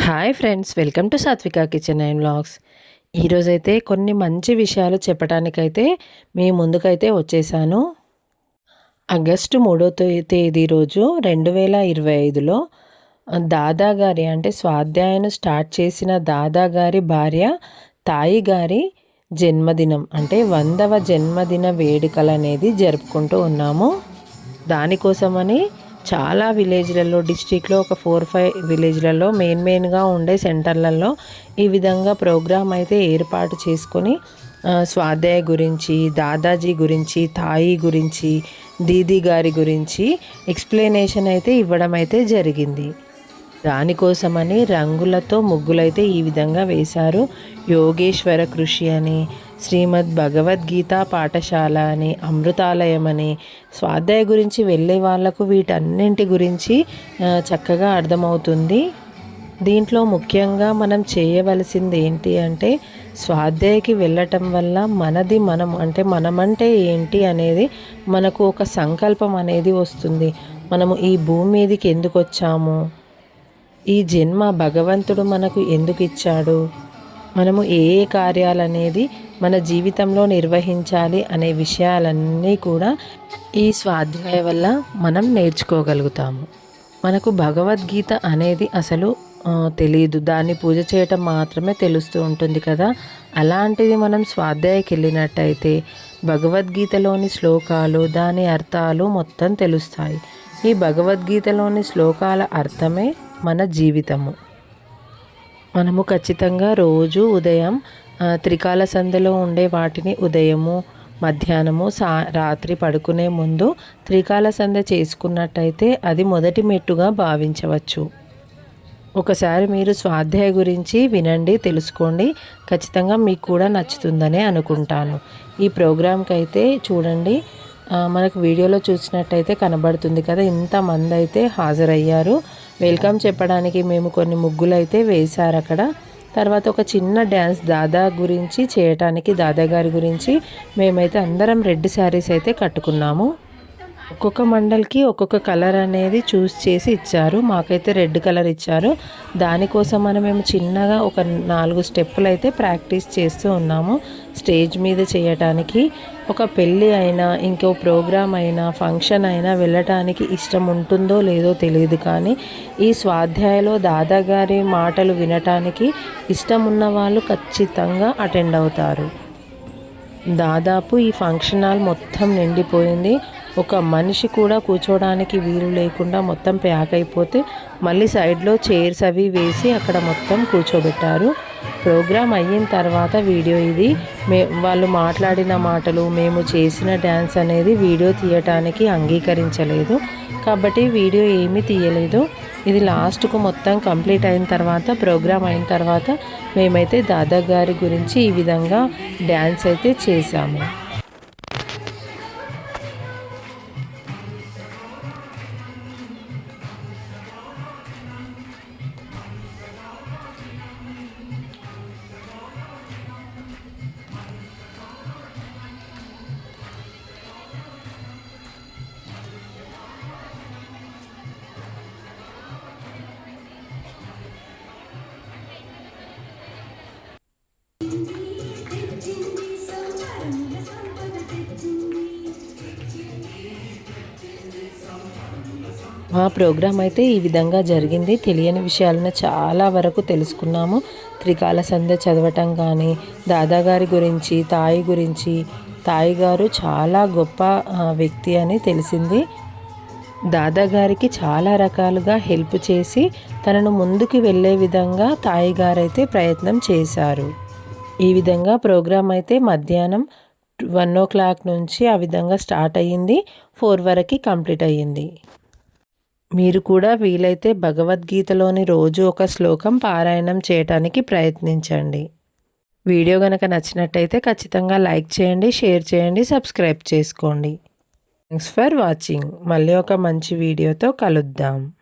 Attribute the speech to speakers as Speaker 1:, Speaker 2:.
Speaker 1: Hi friends welcome to Satvika kitchen and vlogs. ఈరోజైతే కొన్ని మంచి విషయాలు చెప్పడానికైతే మీ ముందుకైతే వచ్చేసాను. ఆగస్టు మూడో తే- తేదీ రోజు రెండు వేల ఇరవై ఐదులో దాదా గారి అంటే స్వాధ్యాయను స్టార్ట్ చేసిన దాదా గారి భార్య తాయి గారి జన్మదినం అంటే వందవ జన్మదిన వేడుకలు అనేది జరుపుకుంటూ ఉన్నాము. దానికోసమని చాలా విలేజ్లలో డిస్టిక్లో ఒక ఫోర్ ఫైవ్ విలేజ్లలో మెయిన్ మెయిన్గా ఉండే సెంటర్లలో ఈ విధంగా ప్రోగ్రామ్ అయితే ఏర్పాటు చేసుకొని స్వాధ్యాయ గురించి దాదాజీ గురించి తాయి గురించి దీదీ గారి గురించి ఎక్స్ప్లెనేషన్ అయితే ఇవ్వడం అయితే జరిగింది. దానికోసమని రంగులతో ముగ్గులైతే ఈ విధంగా వేశారు. యోగేశ్వర కృషి అని శ్రీమద్ భగవద్గీత పాఠశాల అని అమృతాలయం అని స్వాధ్యాయ గురించి వెళ్ళే వాళ్ళకు వీటన్నింటి గురించి చక్కగా అర్థమవుతుంది. దీంట్లో ముఖ్యంగా మనం చేయవలసింది ఏంటి అంటే స్వాధ్యాయకి వెళ్ళటం వల్ల మనది మనం అంటే మనమంటే ఏంటి అనేది మనకు ఒక సంకల్పం అనేది వస్తుంది. మనము ఈ భూమి మీదకి ఎందుకు వచ్చాము ఈ జన్మ భగవంతుడు మనకు ఎందుకు ఇచ్చాడు? మనము ఏ ఏ కార్యాలు అనేది మన జీవితంలో నిర్వహించాలి అనే విషయాలన్నీ కూడా ఈ స్వాధ్యాయ వల్ల మనం నేర్చుకోగలుగుతాము. మనకు భగవద్గీత అనేది అసలు తెలియదు దాన్ని పూజ చేయటం మాత్రమే తెలుస్తూ ఉంటుంది కదా. అలాంటిది మనం స్వాధ్యాయకి వెళ్ళినట్టయితే భగవద్గీతలోని శ్లోకాలు దాని అర్థాలు మొత్తం తెలుస్తాయి. ఈ భగవద్గీతలోని శ్లోకాల అర్థమే మన జీవితము. మనము ఖచ్చితంగా రోజు ఉదయం త్రికాల సంధ్యలో ఉండే వాటిని ఉదయము మధ్యాహ్నము సా రాత్రి పడుకునే ముందు త్రికాల సంధ్య చేసుకున్నట్టయితే అది మొదటి మెట్టుగా భావించవచ్చు. ఒకసారి మీరు స్వాధ్యాయ గురించి వినండి తెలుసుకోండి. ఖచ్చితంగా మీకు కూడా నచ్చుతుందనే అనుకుంటాను. ఈ ప్రోగ్రాంకి అయితే చూడండి మనకు వీడియోలో చూసినట్టయితే కనబడుతుంది కదా ఇంతమంది అయితే హాజరయ్యారు. వెల్కమ్ చెప్పడానికి మేము కొన్ని ముగ్గులు అయితే వేశారు అక్కడ తర్వాత ఒక చిన్న డ్యాన్స్ దాదా గురించి చేయటానికి దాదా గారి గురించి మేమైతే అందరం రెడ్ శారీస్ అయితే కట్టుకున్నాము. ఒక్కొక్క మండల్కి ఒక్కొక్క కలర్ అనేది చూస్ చేసి ఇచ్చారు. మాకైతే రెడ్ కలర్ ఇచ్చారు. దానికోసం మనం మేము చిన్నగా ఒక నాలుగు స్టెప్పులు అయితే ప్రాక్టీస్ చేస్తూ ఉన్నాము. స్టేజ్ మీద చేయటానికి ఒక పెళ్ళి అయినా ఇంకో ప్రోగ్రామ్ అయినా ఫంక్షన్ అయినా వెళ్ళటానికి ఇష్టం ఉంటుందో లేదో తెలియదు కానీ ఈ స్వాధ్యాయలో దాదాగారి మాటలు వినటానికి ఇష్టం ఉన్న వాళ్ళు ఖచ్చితంగా అటెండ్ అవుతారు. దాదాపు ఈ ఫంక్షన్ హాల్ మొత్తం నిండిపోయింది. ఒక మనిషి కూడా కూర్చోవడానికి వీలు లేకుండా మొత్తం ప్యాక్ అయిపోతే మళ్ళీ సైడ్లో చైర్స్ అవి వేసి అక్కడ మొత్తం కూర్చోబెట్టారు. ప్రోగ్రామ్ అయిన తర్వాత వీడియో ఇది. మే వాళ్ళు మాట్లాడిన మాటలు మేము చేసిన డ్యాన్స్ అనేది వీడియో తీయటానికి అంగీకరించలేదు. కాబట్టి వీడియో ఏమీ తీయలేదు. ఇది లాస్ట్కు మొత్తం కంప్లీట్ అయిన తర్వాత ప్రోగ్రామ్ అయిన తర్వాత మేమైతే దాదా గారి గురించి ఈ విధంగా డ్యాన్స్ అయితే చేశాము. మా ప్రోగ్రామ్ అయితే ఈ విధంగా జరిగింది. తెలియని విషయాలను చాలా వరకు తెలుసుకున్నాము. త్రికాల సంధ్య చదవటం కానీ దాదాగారి గురించి తాయి గురించి తాయి గారు చాలా గొప్ప వ్యక్తి అని తెలిసింది. దాదాగారికి చాలా రకాలుగా హెల్ప్ చేసి తనను ముందుకు వెళ్ళే విధంగా తాయి గారైతే ప్రయత్నం చేశారు. ఈ విధంగా ప్రోగ్రాం అయితే మధ్యాహ్నం వన్ ఓ క్లాక్ నుంచి ఆ విధంగా స్టార్ట్ అయ్యింది. ఫోర్ వరకు కంప్లీట్ అయ్యింది. మీరు కూడా వీలైతే భగవద్గీతలోని రోజు ఒక శ్లోకం పారాయణం చేయటానికి ప్రయత్నించండి. వీడియో కనుక నచ్చినట్టయితే ఖచ్చితంగా లైక్ చేయండి షేర్ చేయండి సబ్స్క్రైబ్ చేసుకోండి. Thanks for watching. మళ్ళీ ఒక మంచి వీడియోతో కలుద్దాం.